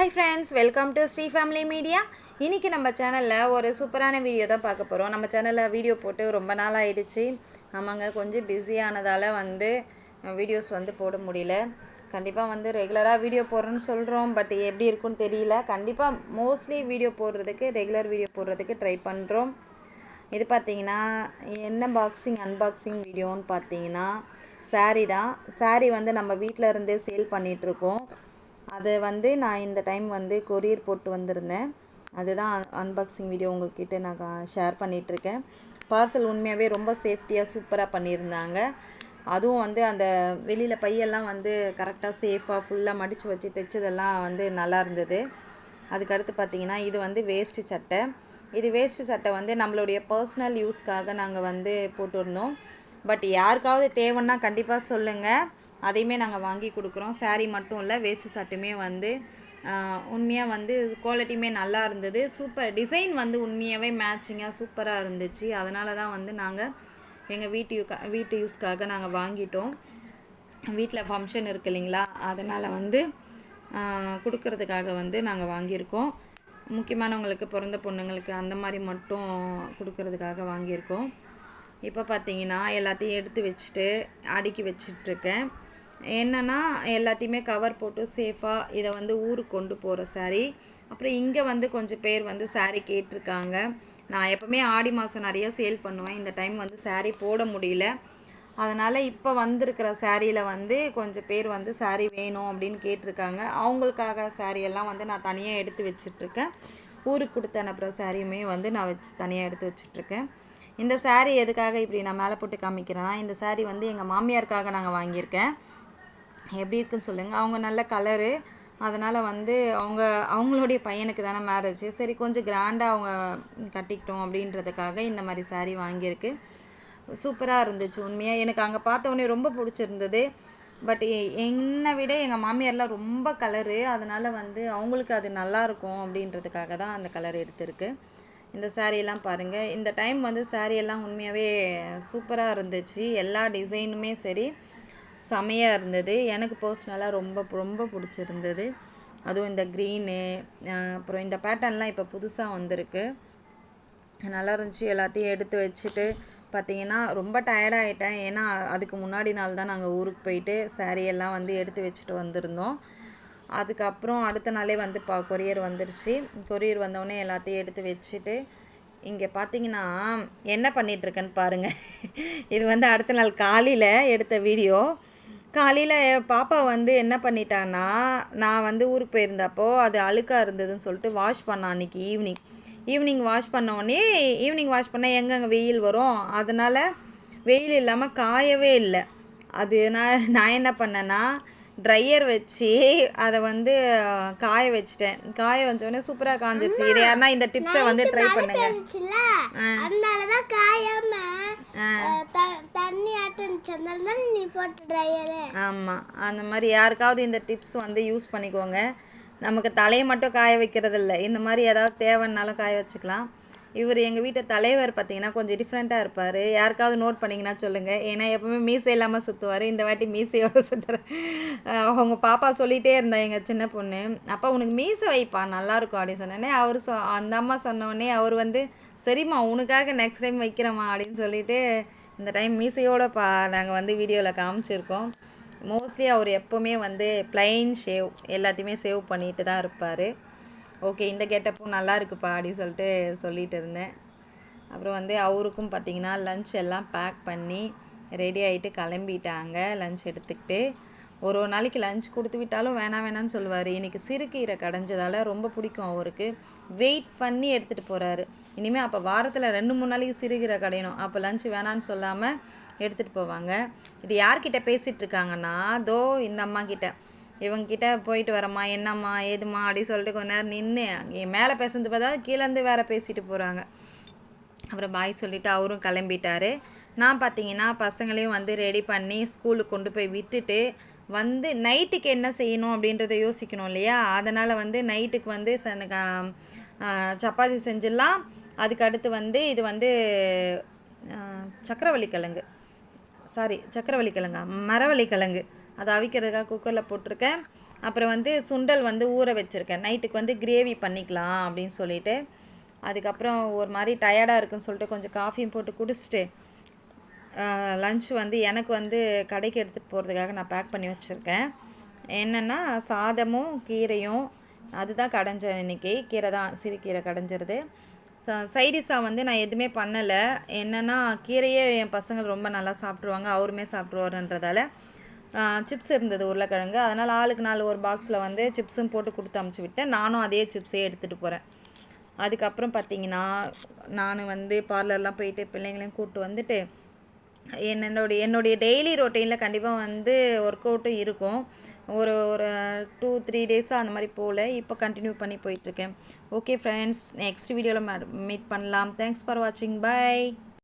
Hi friends welcome to Sri family media இன்றைக்கி நம்ம சேனலில் ஒரு சூப்பரான வீடியோ தான் பார்க்க போகிறோம் நம்ம சேனலில் வீடியோ போட்டு ரொம்ப நாள் ஆகிடுச்சு ஆமாங்க கொஞ்சம் பிஸியானதால் வந்து வீடியோஸ் வந்து போட முடியல. கண்டிப்பாக வந்து ரெகுலராக வீடியோ போடுறேன்னு சொல்கிறோம் பட் எப்படி இருக்குன்னு தெரியல. கண்டிப்பாக மோஸ்ட்லி வீடியோ போடுறதுக்கு ரெகுலர் வீடியோ போடுறதுக்கு ட்ரை பண்ணுறோம் இது பார்த்தீங்கன்னா என்ன பாக்ஸிங் அன்பாக்சிங் வீடியோன்னு பார்த்தீங்கன்னா சாரீ தான். சாரீ வந்து நம்ம வீட்டில் இருந்தே சேல் பண்ணிகிட்ருக்கோம் அது வந்து நான் இந்த டைம் வந்து கொரியர் போட்டு வந்திருந்தேன். அதுதான் அன்பாக்சிங் வீடியோ உங்கள்கிட்ட நான் ஷேர் பண்ணிகிட்ருக்கேன் பார்சல் உண்மையாகவே ரொம்ப சேஃப்டியாக சூப்பராக பண்ணியிருந்தாங்க. அதுவும் வந்து அந்த வெளியில் பையெல்லாம் வந்து கரெக்டாக சேஃபாக ஃபுல்லாக மடித்து வச்சு தைச்சதெல்லாம் வந்து நல்லா இருந்தது. அதுக்கடுத்து பார்த்தீங்கன்னா இது வந்து வேஸ்ட்டு சட்டை. இது வேஸ்ட்டு சட்டை வந்து நம்மளுடைய பர்சனல் யூஸ்க்காக நாங்கள் வந்து போட்டிருந்தோம். பட் யாருக்காவது தேவைன்னா கண்டிப்பாக சொல்லுங்கள் அதையுமே நாங்கள் வாங்கி கொடுக்குறோம். சாரீ மட்டும் இல்லை வேஸ்ட் சட்டுமே வந்து உண்மையாக வந்து குவாலிட்டியுமே நல்லா இருந்தது. சூப்பர் டிசைன் வந்து உண்மையாகவே மேட்சிங்காக சூப்பராக இருந்துச்சு. அதனால தான் வந்து நாங்கள் எங்கள் வீட்டு வீட்டு யூஸ்க்காக நாங்கள் வாங்கிட்டோம். வீட்டில் ஃபங்க்ஷன் இருக்கு இல்லைங்களா? அதனால் வந்து கொடுக்கறதுக்காக வந்து நாங்கள் வாங்கியிருக்கோம். முக்கியமானவங்களுக்கு பிறந்த பொண்ணுங்களுக்கு அந்த மாதிரி மட்டும் கொடுக்கறதுக்காக வாங்கியிருக்கோம். இப்போ பார்த்தீங்கன்னா எல்லாத்தையும் எடுத்து வச்சுட்டு அடுக்கி வச்சிட்ருக்கேன் என்னென்னா எல்லாத்தையுமே கவர் போட்டு சேஃபாக இதை வந்து ஊருக்கு கொண்டு போகிற saree. அப்புறம் இங்கே வந்து கொஞ்சம் பேர் வந்து சாரீ கேட்டிருக்காங்க. நான் எப்போவுமே ஆடி மாதம் நிறைய சேல் பண்ணுவேன். இந்த டைம் வந்து சாரீ போட முடியல. அதனால் இப்போ வந்திருக்கிற சாரியில் வந்து கொஞ்சம் பேர் வந்து saree வேணும் அப்படின்னு கேட்டிருக்காங்க. அவங்களுக்காக சாரியெல்லாம் எல்லாம் வந்து நான் தனியாக எடுத்து வச்சிட்ருக்கேன் ஊருக்கு கொடுத்து அனுப்புகிற சாரியுமே வந்து நான் வச்சு தனியாக எடுத்து வச்சிட்ருக்கேன் இந்த saree எதுக்காக இப்படி நான் மேலே போட்டு காமிக்கிறேன்னா இந்த saree வந்து எங்கள் மாமியாருக்காக நாங்கள் வாங்கியிருக்கேன். எப்படி இருக்குன்னு சொல்லுங்கள் அவங்க நல்ல கலரு அதனால் வந்து அவங்க அவங்களுடைய பையனுக்கு தானே மேரேஜ் சரி கொஞ்சம் கிராண்டாக அவங்க கட்டிக்கிட்டோம் அப்படின்றதுக்காக இந்த மாதிரி சாரீ வாங்கியிருக்கு. சூப்பராக இருந்துச்சு உண்மையாக எனக்கு அங்கே பார்த்தவொடனே ரொம்ப பிடிச்சிருந்தது. பட் என்னை விட எங்கள் மாமியார்லாம் ரொம்ப கலரு அதனால் வந்து அவங்களுக்கு அது நல்லாயிருக்கும் அப்படின்றதுக்காக தான் அந்த கலர் எடுத்திருக்கு. இந்த சாரியெல்லாம் பாருங்கள் இந்த டைம் வந்து சாரியெல்லாம் எல்லாம் உண்மையாகவே சூப்பராக இருந்துச்சு. எல்லா டிசைனுமே சரி. செமையாக இருந்தது. எனக்கு பர்சனலாக ரொம்ப ரொம்ப பிடிச்சிருந்தது. அதுவும் இந்த க்ரீனு அப்புறம் இந்த பேட்டர்ன்லாம் இப்போ புதுசாக வந்திருக்கு. நல்லா இருந்துச்சு. எல்லாத்தையும் எடுத்து வச்சுட்டு பார்த்திங்கன்னா ரொம்ப டயர்டாயிட்டேன் ஏன்னா அதுக்கு முன்னாடி நாள் தான் நாங்கள் ஊருக்கு போயிட்டு சாரியெல்லாம் வந்து எடுத்து வச்சுட்டு வந்திருந்தோம். அதுக்கப்புறம் அடுத்த நாளே வந்து பா கொரியர் வந்துருச்சு. கொரியர் வந்தோடனே எல்லாத்தையும் எடுத்து வச்சுட்டு இங்கே பார்த்தீங்கன்னா என்ன பண்ணிகிட்ருக்கேன்னு பாருங்கள் இது வந்து அடுத்த நாள் காலையில் எடுத்த வீடியோ காலையில் பாப்பா வந்து என்ன பண்ணிட்டான்னா நான் வந்து ஊருக்கு போயிருந்தப்போ அது அழுக்காக இருந்ததுன்னு சொல்லிட்டு வாஷ் பண்ணான் அன்றைக்கி ஈவினிங் ஈவினிங் வாஷ் பண்ண உடனே ஈவினிங் வாஷ் பண்ணால் எங்கெங்கே வெயில் வரும்? அதனால் வெயில் இல்லாமல் காயவே இல்லை. அது நான் நான் என்ன பண்ணேன்னா ட்ரையர் வச்சு அதை வந்து காய வச்சிட்டேன். காய வச்சோடனே சூப்பராக காஞ்சிருச்சு. இது யாருன்னா இந்த டிப்ஸை வந்து ட்ரை பண்ணுங்க. த- தண்ணி தான் நீ போட்ட ட்ரையரு ஆமாம் அந்த மாதிரி யாருக்காவது இந்த டிப்ஸ் வந்து யூஸ் பண்ணிக்கோங்க. நமக்கு தலையை மட்டும் காய வைக்கிறது இல்லை இந்த மாதிரி ஏதாவது தேவைன்னாலும் காய வச்சுக்கலாம். இவர் எங்கள் வீட்டு தலைவர் பார்த்தீங்கன்னா கொஞ்சம் டிஃப்ரெண்ட்டாக இருப்பார். யாருக்காவது நோட் பண்ணிங்கன்னா சொல்லுங்கள் ஏன்னா எப்போவுமே மீசை இல்லாமல் சுற்றுவார் இந்த வாட்டி மீசையோடு சுற்றுறேன் அவங்க பாப்பா சொல்லிகிட்டே இருந்தா எங்கள் சின்ன பொண்ணு. அப்பா உனக்கு மீசை வைப்பா? நல்லாயிருக்கும் அப்படின்னு சொன்னோடனே அவர் சொ அந்த அம்மா சொன்னோடனே அவர் வந்து சரிம்மா உனக்காக நெக்ஸ்ட் டைம் வைக்கிறேம்மா அப்படின்னு சொல்லிட்டு இந்த டைம் மீசையோட பா நாங்கள் வந்து வீடியோவில் காமிச்சிருக்கோம். மோஸ்ட்லி அவர் எப்போவுமே வந்து ப்ளைன் ஷேவ் எல்லாத்தையுமே சேவ் பண்ணிட்டு தான் இருப்பார். ஓகே இந்த கெட்டப்பும் நல்லா இருக்குப்பா அப்படின்னு சொல்லிட்டு சொல்லிட்டு இருந்தேன். அப்புறம் வந்து அவருக்கும் பார்த்தீங்கன்னா லஞ்ச் எல்லாம் பேக் பண்ணி ரெடி ஆகிட்டு கிளம்பிட்டாங்க. லஞ்ச் எடுத்துக்கிட்டு ஒரு ஒரு நாளைக்கு லஞ்ச் கொடுத்து விட்டாலும் வேணாம் வேணாம்னு சொல்லுவார். இன்றைக்கி சிறுகீரை கடைஞ்சதால் ரொம்ப பிடிக்கும் அவருக்கு. வெயிட் பண்ணி எடுத்துகிட்டு போகிறாரு இனிமேல் அப்போ வாரத்தில் ரெண்டு மூணு நாளைக்கு சிறுகீரை கடையணும். அப்போ லஞ்ச் வேணான்னு சொல்லாமல் எடுத்துகிட்டு போவாங்க. இது யார்கிட்ட பேசிகிட்டு இருக்காங்கன்னா தோ இந்த அம்மா கிட்ட இவங்கக்கிட்ட போயிட்டு வரம்மா என்னம்மா ஏதும்மா அப்படி சொல்லிட்டு கொஞ்ச நேரம் நின்று அங்கே மேலே பேசுறது பார்த்தா கீழேருந்து வேறு பேசிட்டு போகிறாங்க அப்புறம் பாய் சொல்லிவிட்டு அவரும் கிளம்பிட்டாரு. நான் பார்த்தீங்கன்னா பசங்களையும் வந்து ரெடி பண்ணி ஸ்கூலுக்கு கொண்டு போய் விட்டுட்டு வந்து நைட்டுக்கு என்ன செய்யணும் அப்படின்றத யோசிக்கணும் இல்லையா? அதனால் வந்து நைட்டுக்கு வந்து சப்பாத்தி செஞ்சிடலாம். அதுக்கு அடுத்து வந்து இது வந்து சக்கரவள்ளி கிழங்கு. சாரி சக்கரவள்ளி கிழங்கா? மரவள்ளி கிழங்கு. அதை அவிக்கிறதுக்காக குக்கரில் போட்டிருக்கேன். அப்புறம் வந்து சுண்டல் வந்து ஊற வச்சுருக்கேன். நைட்டுக்கு வந்து கிரேவி பண்ணிக்கலாம் அப்படின்னு சொல்லிட்டு. அதுக்கப்புறம் ஒரு மாதிரி டயர்டாக இருக்குன்னு சொல்லிட்டு கொஞ்சம் காஃபியும் போட்டு குடிச்சிட்டு லஞ்ச் வந்து எனக்கு வந்து கடைக்கு எடுத்துகிட்டு போகிறதுக்காக நான் பேக் பண்ணி வச்சுருக்கேன். என்னென்னா சாதமும் கீரையும் அதுதான் கடைஞ்சேன் இன்றைக்கி கீரை தான் சிறுகீரை கடைஞ்சிருது. சைடிஷாக வந்து நான் எதுவுமே பண்ணலை. என்னென்னா கீரையே என் பசங்கள் ரொம்ப நல்லா சாப்பிட்ருவாங்க அவருமே சாப்பிட்ருவாருன்றதால சிப்ஸ் இருந்தது உருளைக்கிழங்கு. அதனால் ஆளுக்கு நாலு ஒரு பாக்ஸில் வந்து சிப்ஸும் போட்டு கொடுத்து அமுச்சு விட்டேன் நானும் அதே சிப்ஸே எடுத்துகிட்டு போகிறேன் அதுக்கப்புறம் பார்த்தீங்கன்னா நான் வந்து பார்லர்லாம் போயிட்டு பிள்ளைங்களையும் கூப்பிட்டு வந்துட்டு என்னோடைய என்னுடைய டெய்லி ரொட்டீனில் கண்டிப்பாக வந்து ஒர்க் அவுட்டும் இருக்கும். ஒரு ஒரு டூ த்ரீ டேஸாக அந்த மாதிரி போகல இப்போ கண்டினியூ பண்ணி போயிட்டுருக்கேன் ஓகே ஃப்ரெண்ட்ஸ் நெக்ஸ்ட் வீடியோவில் மீட் பண்ணலாம். தேங்க்ஸ் ஃபார் வாட்சிங் பை